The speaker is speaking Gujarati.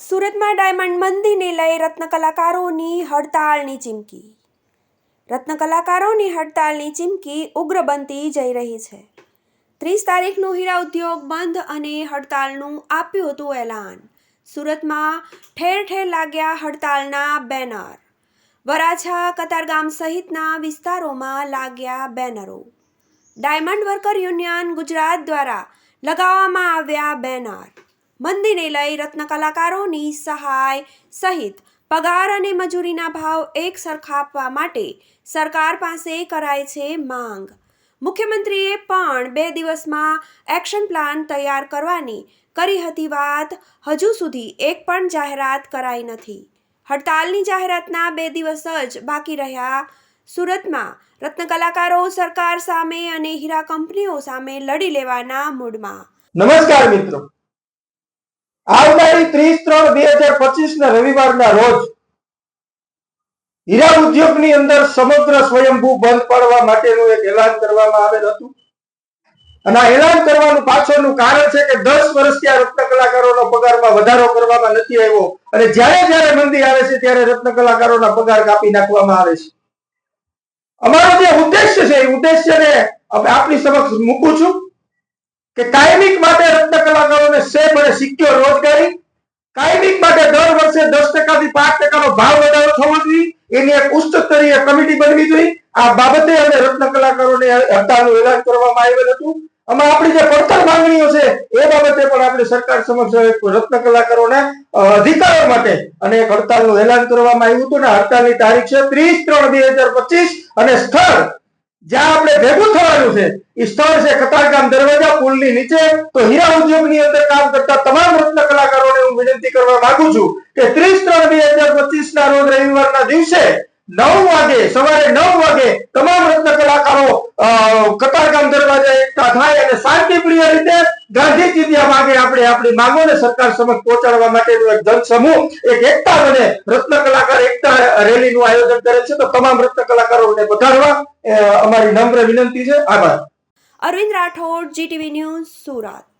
સુરતમાં ડાયમંડ મંદીને લઈ રત્ન કલાકારોની હડતાળની ચીમકી. રત્ન કલાકારોની હડતાળની ચીમકી ઉગ્ર બનતી જઈ રહી છે. ત્રીસ તારીખનું હીરા ઉદ્યોગ બંધ અને હડતાળનું આપ્યું હતું એલાન. સુરતમાં ઠેર ઠેર લાગ્યા હડતાળના બેનર. વરાછા, કતારગામ સહિતના વિસ્તારોમાં લાગ્યા બેનરો. ડાયમંડ વર્કર યુનિયન ગુજરાત દ્વારા લગાવવામાં આવ્યા બેનર. મંદીને લઈ રત્ન કલાકારોની સહાય સહિત પગાર અને મજૂરીના ભાવ એક સરખા આપવા માટે સરકાર પાસે કરાય છે માંગ. મુખ્યમંત્રીએ પણ બે દિવસમાં એક્શન પ્લાન તૈયાર કરવાની કરી હતી વાત. હજુ સુધી એક પણ જાહેરાત કરાઈ નથી. હડતાલની જાહેરાતના બે દિવસ જ બાકી રહ્યા. સુરતમાં રત્ન કલાકારો સરકાર સામે અને હીરા કંપનીઓ સામે લડી લેવાના મૂડમાં. નમસ્કાર મિત્રો. આવનારી ત્રીસ ત્રણ બે હજાર પચીસ ના રવિવારના રોજ હીરા ઉદ્યોગની અંદર સમગ્ર સ્વયંભૂ બંધ પાડવા માટેનું એક એલાન કરવામાં આવેલ હતું. અને આ એલાન કરવાનું પાછળનું કારણ છે કે દસ વર્ષથી આ રત્ન કલાકારોનો પગારમાં વધારો કરવામાં નથી આવ્યો. અને જ્યારે જ્યારે મંદી આવે છે ત્યારે રત્ન કલાકારોના પગાર કાપી નાખવામાં આવે છે. અમારો જે ઉદ્દેશ્ય છે, એ ઉદ્દેશ્યને આપણી સમક્ષ મૂકું છું કે કાયમિક માટે રત્ન કલાકારોને આમાં આપણી જે પડતર માંગણીઓ છે, એ બાબતે પણ આપણે સરકાર સમક્ષ રત્ન કલાકારોને ને અધિકારો માટે અને એક હડતાલનું એલાન કરવામાં આવ્યું હતું. ને હડતાલની તારીખ છે ત્રીસ ત્રણ બે હજાર પચીસ અને સ્થળ જ્યાં આપણે ભેગું થવાનું છે એ સ્થળ છે કતારગામ દરવાજા પુલની નીચે. તો હીરા ઉદ્યોગની અંદર કામ કરતા તમામ રત્ન કલાકારોને હું વિનંતી કરવા માંગુ છું કે ત્રીસ ત્રણ બે હજાર પચીસ ના રોજ રવિવારના દિવસે નવ વાગે, સવારે નવ વાગે તમામ રત્ન કલાકારો કતારગામ દરવાજા એકઠા થાય અને શાંતિપ્રિય રીતે ગાંધી ચિંતા માગે આપણે આપણી માંગોને સરકાર સમક્ષ પહોંચાડવા માટેનું એક જનસમૂહ, એક એકતા બને રત્ન કલાકાર એકતા રેલીનું આયોજન કરે છે. તો તમામ રત્ન કલાકારોને પધારવા. અમારી નમ્ર વિનંતી છે. આભાર. Arvind Rathod GTV news Surat.